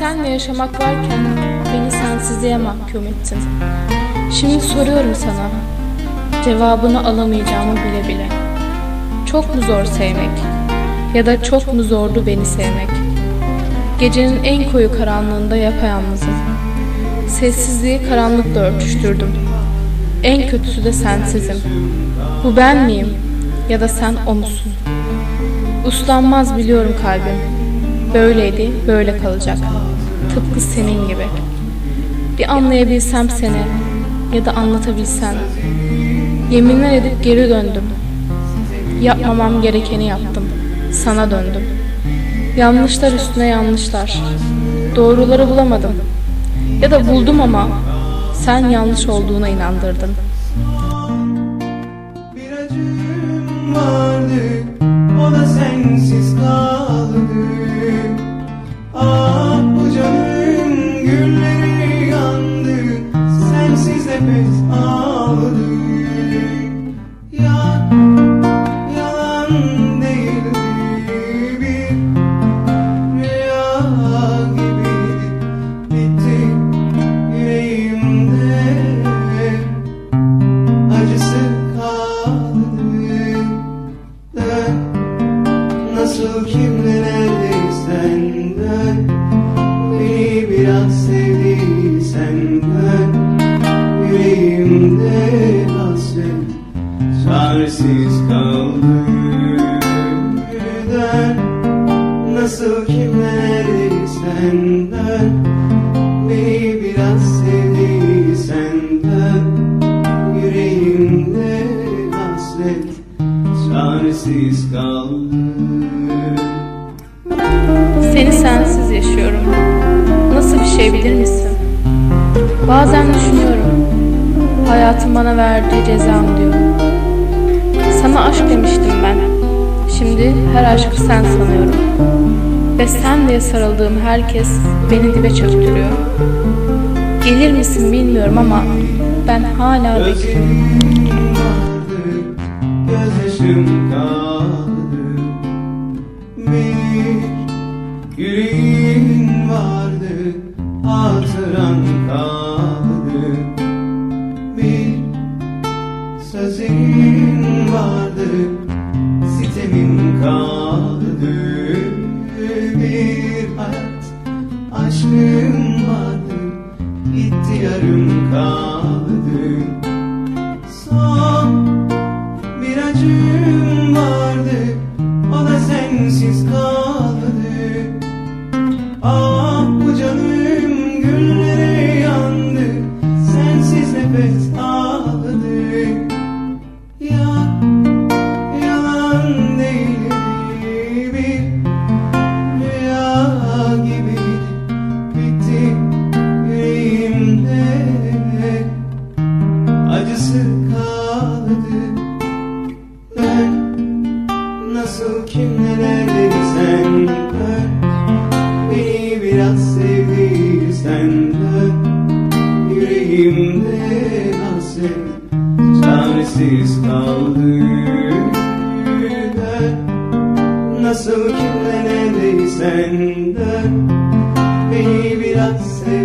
senle yaşamak varken beni sensizliğe mahkum ettin. Şimdi soruyorum sana, cevabını alamayacağımı bile bile. Çok mu zor sevmek? Ya da çok mu zordu beni sevmek? Gecenin en koyu karanlığında yapayalnızım. Sessizliği karanlıkla örtüştürdüm. En kötüsü de sensizim. Bu ben miyim? Ya da sen o musun? Uslanmaz biliyorum kalbim. Böyleydi, böyle kalacak. Tıpkı senin gibi. Bir anlayabilsem seni ya da anlatabilsen. Yeminler edip geri döndüm. Yapmamam gerekeni yaptım. Sana döndüm. Yanlışlar üstüne yanlışlar. Doğruları bulamadım. Ya da buldum ama sen yanlış olduğuna inandırdın. Bir acım vardı O da sensiz biraz sevdiysen dön Yüreğimde hasret çaresiz kaldı Dön nasıl kimle neredeysen dön Beni biraz sevdiysen dön Yüreğimde hasret çaresiz kaldı Seni sensiz yaşıyorum. Nasıl bir şey bilir misin? Bazen düşünüyorum. Hayatın bana verdiği cezam diyorum. Sana aşk demiştim ben. Şimdi her aşkı sen sanıyorum. Ve sen diye sarıldığım herkes beni dibe çöktürüyor. Gelir misin bilmiyorum ama ben hala bekliyorum. Gözyaşım kaldı kaldı Bir hayat, aşkım vardı, gitti yarım kaldı Son bir acım vardı O da sensiz kaldı Ah bu canım güllere yandı Sensiz nefes acısı kaldı? Dön nasıl kimle neredeysen dön Beni biraz sevdiysen dön Yüreğimde hasret çaresiz kaldı. Dön nasıl kimle neredeysen dön Beni biraz sevdiysen